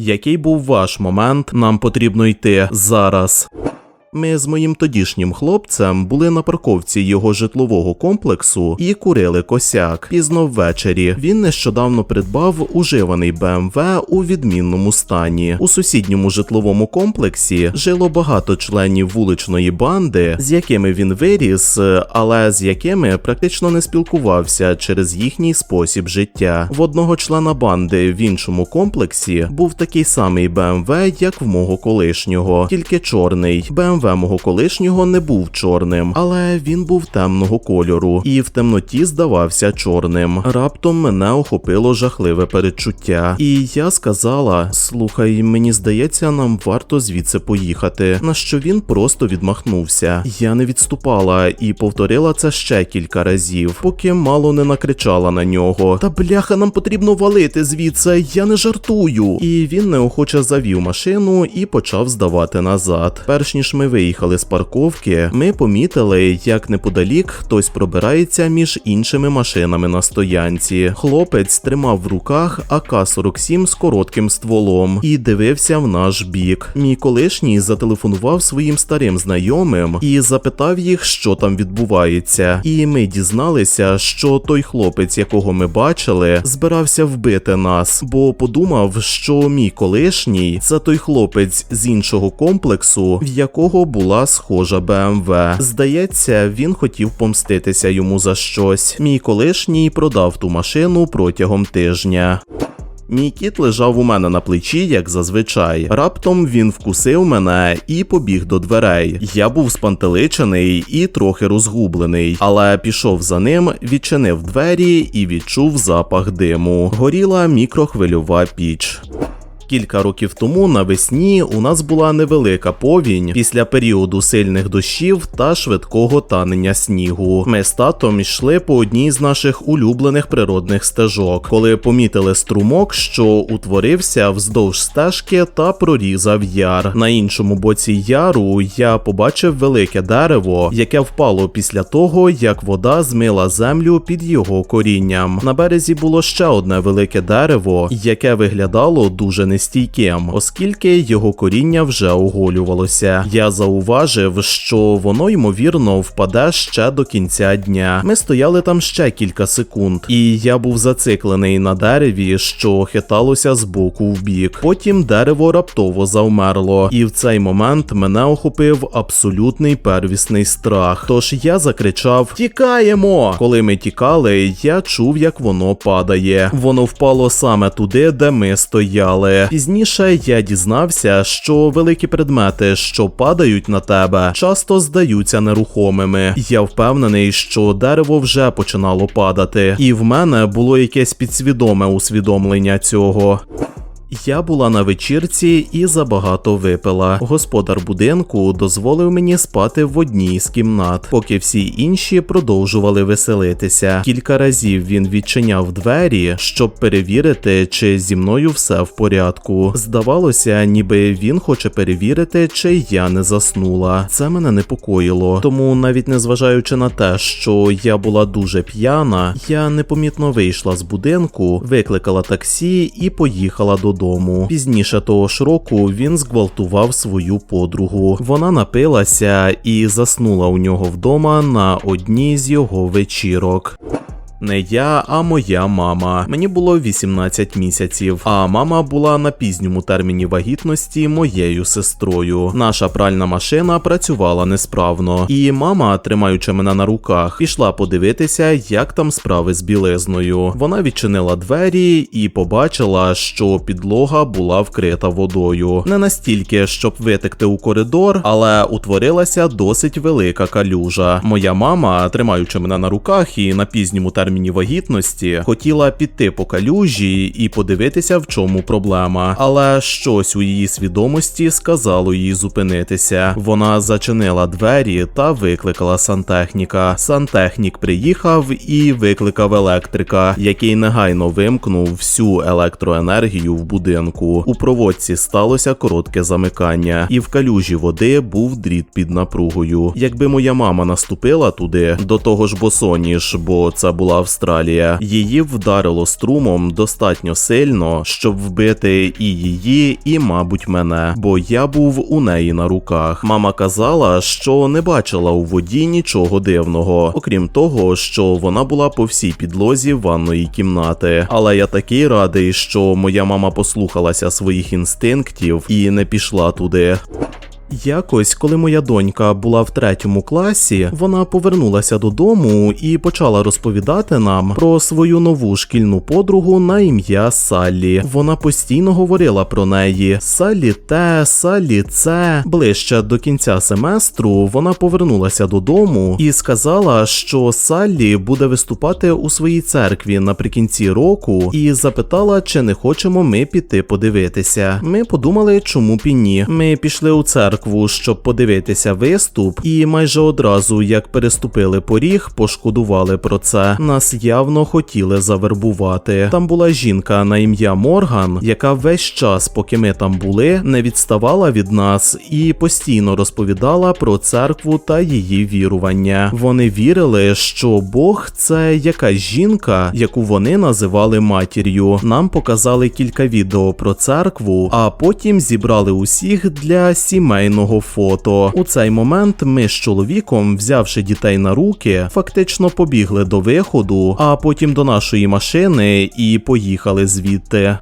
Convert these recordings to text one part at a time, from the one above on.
Який був ваш момент? Нам потрібно йти зараз. Ми з моїм тодішнім хлопцем були на парковці його житлового комплексу і курили косяк. Пізно ввечері він нещодавно придбав уживаний БМВ у відмінному стані. У сусідньому житловому комплексі жило багато членів вуличної банди, з якими він виріс, але з якими практично не спілкувався через їхній спосіб життя. В одного члена банди в іншому комплексі був такий самий БМВ, як в мого колишнього, тільки чорний. БМВ мого колишнього не був чорним, але він був темного кольору і в темноті здавався чорним. Раптом мене охопило жахливе передчуття, і я сказала: слухай, мені здається, нам варто звідси поїхати. На що він просто відмахнувся. Я не відступала і повторила це ще кілька разів, поки мало не накричала на нього. Та бляха, нам потрібно валити звідси, я не жартую. І він неохоче завів машину і почав здавати назад. Перш ніж ми виїхали з парковки, ми помітили, як неподалік хтось пробирається між іншими машинами на стоянці. Хлопець тримав в руках АК-47 з коротким стволом і дивився в наш бік. Мій колишній зателефонував своїм старим знайомим і запитав їх, що там відбувається. І ми дізналися, що той хлопець, якого ми бачили, збирався вбити нас, бо подумав, що мій колишній це той хлопець з іншого комплексу, в якого була схожа БМВ. Здається, він хотів помститися йому за щось. Мій колишній продав ту машину протягом тижня. Мій кіт лежав у мене на плечі, як зазвичай. Раптом він вкусив мене і побіг до дверей. Я був спантеличений і трохи розгублений, але пішов за ним, відчинив двері і відчув запах диму. Горіла мікрохвильова піч. Кілька років тому навесні у нас була невелика повінь після періоду сильних дощів та швидкого танення снігу. Ми з татом йшли по одній з наших улюблених природних стежок, коли помітили струмок, що утворився вздовж стежки та прорізав яр. На іншому боці яру я побачив велике дерево, яке впало після того, як вода змила землю під його корінням. На березі було ще одне велике дерево, яке виглядало дуже не нестійким, оскільки його коріння вже оголювалося. Я зауважив, що воно ймовірно впаде ще до кінця дня. Ми стояли там ще кілька секунд, і я був зациклений на дереві, що хиталося з боку в бік. Потім дерево раптово завмерло, і в цей момент мене охопив абсолютний первісний страх. Тож я закричав: Тікаємо! Коли ми тікали, я чув, як воно падає. Воно впало саме туди, де ми стояли. Пізніше я дізнався, що великі предмети, що падають на тебе, часто здаються нерухомими. Я впевнений, що дерево вже починало падати, і в мене було якесь підсвідоме усвідомлення цього. Я була на вечірці і забагато випила. Господар будинку дозволив мені спати в одній з кімнат, поки всі інші продовжували веселитися. Кілька разів він відчиняв двері, щоб перевірити, чи зі мною все в порядку. Здавалося, ніби він хоче перевірити, чи я не заснула. Це мене непокоїло. Тому, навіть незважаючи на те, що я була дуже п'яна, я непомітно вийшла з будинку, викликала таксі і поїхала додому. Пізніше того ж року він зґвалтував свою подругу. Вона напилася і заснула у нього вдома на одній з його вечірок. Не я, а моя мама. Мені було 18 місяців, а мама була на пізньому терміні вагітності моєю сестрою. Наша пральна машина працювала несправно, і мама, тримаючи мене на руках, пішла подивитися, як там справи з білизною. Вона відчинила двері і побачила, що підлога була вкрита водою. Не настільки, щоб витекти у коридор, але утворилася досить велика калюжа. Моя мама, тримаючи мене на руках і на пізньому терміні терміні вагітності, хотіла піти по калюжі і подивитися, в чому проблема. Але щось у її свідомості сказало їй зупинитися. Вона зачинила двері та викликала сантехніка. Сантехнік приїхав і викликав електрика, який негайно вимкнув всю електроенергію в будинку. У проводці сталося коротке замикання, і в калюжі води був дріт під напругою. Якби моя мама наступила туди, до того ж босоніж, бо це була Австралія. Її вдарило струмом достатньо сильно, щоб вбити і її, і, мабуть, мене, бо я був у неї на руках. Мама казала, що не бачила у воді нічого дивного, окрім того, що вона була по всій підлозі ванної кімнати. Але я такий радий, що моя мама послухалася своїх інстинктів і не пішла туди. Якось, коли моя донька була в третьому класі, вона повернулася додому і почала розповідати нам про свою нову шкільну подругу на ім'я Саллі. Вона постійно говорила про неї: Саллі те, Саллі це. Ближче до кінця семестру вона повернулася додому і сказала, що Саллі буде виступати у своїй церкві наприкінці року, і запитала, чи не хочемо ми піти подивитися. Ми подумали, чому б ні. Ми пішли у церкву церкву, щоб подивитися виступ, і майже одразу, як переступили поріг, пошкодували про це. Нас явно хотіли завербувати. Там була жінка на ім'я Морган, яка весь час, поки ми там були, не відставала від нас і постійно розповідала про церкву та її вірування. Вони вірили, що Бог це якась жінка, яку вони називали матір'ю. Нам показали кілька відео про церкву, а потім зібрали усіх для сімейного фото. У цей момент ми з чоловіком, взявши дітей на руки, фактично побігли до виходу, а потім до нашої машини і поїхали звідти.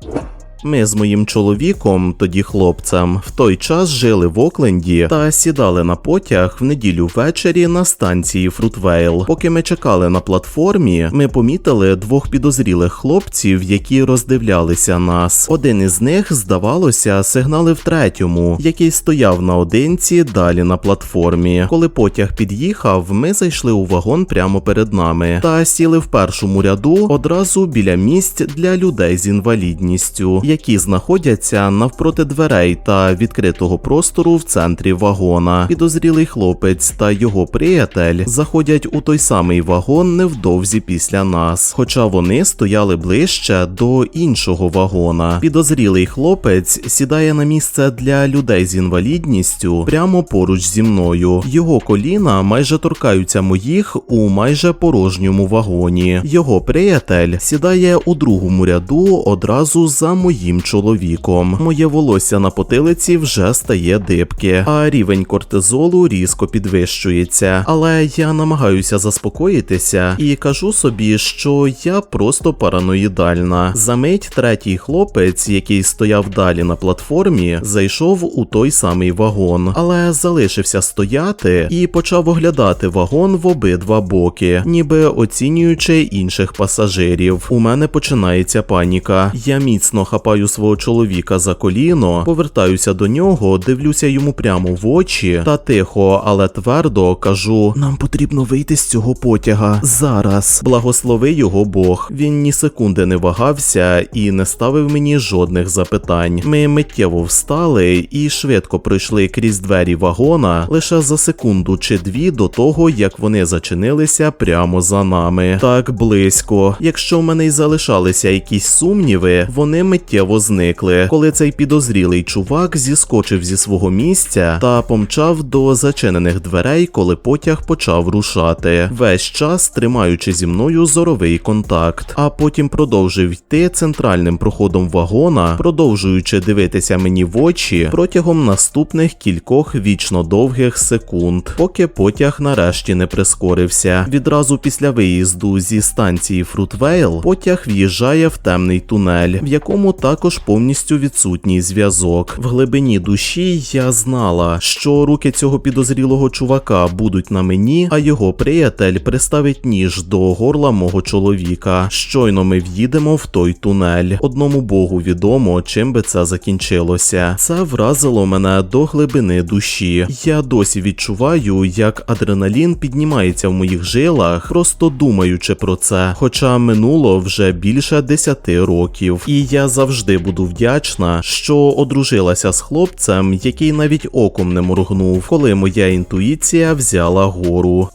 Ми з моїм чоловіком, тоді хлопцем, в той час жили в Окленді та сідали на потяг в неділю ввечері на станції Фрутвейл. Поки ми чекали на платформі, ми помітили двох підозрілих хлопців, які роздивлялися нас. Один із них, здавалося, сигналив третьому, який стояв наодинці далі на платформі. Коли потяг під'їхав, ми зайшли у вагон прямо перед нами та сіли в першому ряду одразу біля місць для людей з інвалідністю які знаходяться навпроти дверей та відкритого простору в центрі вагона. Підозрілий хлопець та його приятель заходять у той самий вагон невдовзі після нас, хоча вони стояли ближче до іншого вагона. Підозрілий хлопець сідає на місце для людей з інвалідністю прямо поруч зі мною. Його коліна майже торкаються моїх у майже порожньому вагоні. Його приятель сідає у другому ряду одразу за моїм моїм чоловіком. Моє волосся на потилиці вже стає дибки, а рівень кортизолу різко підвищується. Але я намагаюся заспокоїтися і кажу собі, що я просто параноїдальна. Замить третій хлопець, який стояв далі на платформі, зайшов у той самий вагон, але залишився стояти і почав оглядати вагон в обидва боки, ніби оцінюючи інших пасажирів. У мене починається паніка. Я міцно хапаю свого чоловіка за коліно, повертаюся до нього, дивлюся йому прямо в очі та тихо, але твердо кажу: нам потрібно вийти з цього потяга зараз. Благослови його Бог. Він ні секунди не вагався і не ставив мені жодних запитань. Ми миттєво встали і швидко пройшли крізь двері вагона лише за секунду чи дві до того, як вони зачинилися прямо за нами. Так близько. Якщо в мене й залишалися якісь сумніви, вони миттєво зникли, коли цей підозрілий чувак зіскочив зі свого місця та помчав до зачинених дверей, коли потяг почав рушати. Весь час тримаючи зі мною зоровий контакт, а потім продовжив йти центральним проходом вагона, продовжуючи дивитися мені в очі протягом наступних кількох вічно довгих секунд, поки потяг нарешті не прискорився. Відразу після виїзду зі станції Фрутвейл потяг в'їжджає в темний тунель, в якому також повністю відсутній зв'язок. В глибині душі я знала, що руки цього підозрілого чувака будуть на мені, а його приятель приставить ніж до горла мого чоловіка. Щойно ми в'їдемо в той тунель. Одному богу відомо, чим би це закінчилося. Це вразило мене до глибини душі. Я досі відчуваю, як адреналін піднімається в моїх жилах, просто думаючи про це. Хоча минуло вже більше десяти років, і я завжди буду вдячна, що одружилася з хлопцем, який навіть оком не моргнув, коли моя інтуїція взяла гору.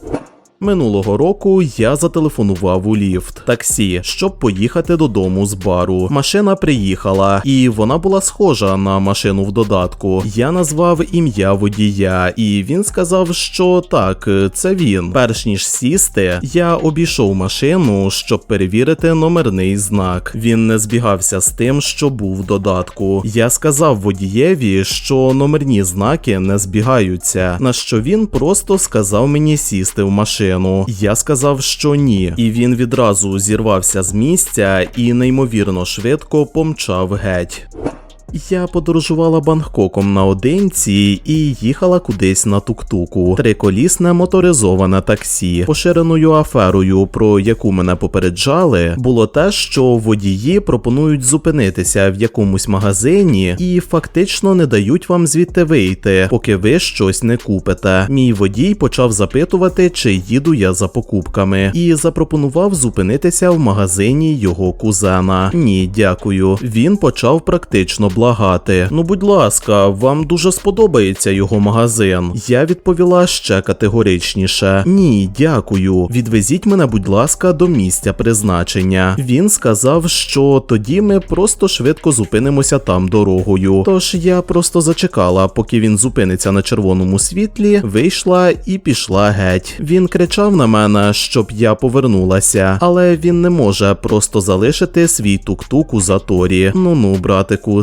Минулого року я зателефонував у ліфт таксі, щоб поїхати додому з бару. Машина приїхала, і вона була схожа на машину в додатку. Я назвав ім'я водія, і він сказав, що так, це він. Перш ніж сісти, я обійшов машину, щоб перевірити номерний знак. Він не збігався з тим, що був в додатку. Я сказав водієві, що номерні знаки не збігаються. На що він просто сказав мені сісти в машину. Я сказав, що ні, і він відразу зірвався з місця і неймовірно швидко помчав геть. Я подорожувала Бангкоком наодинці і їхала кудись на тук-туку. Триколісне моторизоване таксі. Поширеною аферою, про яку мене попереджали, було те, що водії пропонують зупинитися в якомусь магазині і фактично не дають вам звідти вийти, поки ви щось не купите. Мій водій почав запитувати, чи їду я за покупками, і запропонував зупинитися в магазині його кузена. Ні, дякую. Він почав практично благати. Ну, будь ласка, вам дуже сподобається його магазин. Я відповіла ще категоричніше: Ні, дякую. Відвезіть мене, будь ласка, до місця призначення. Він сказав, що тоді ми просто швидко зупинимося там дорогою. Тож я просто зачекала, поки він зупиниться на червоному світлі, вийшла і пішла геть. Він кричав на мене, щоб я повернулася, але він не може просто залишити свій тук-тук у заторі. Ну ну, братику,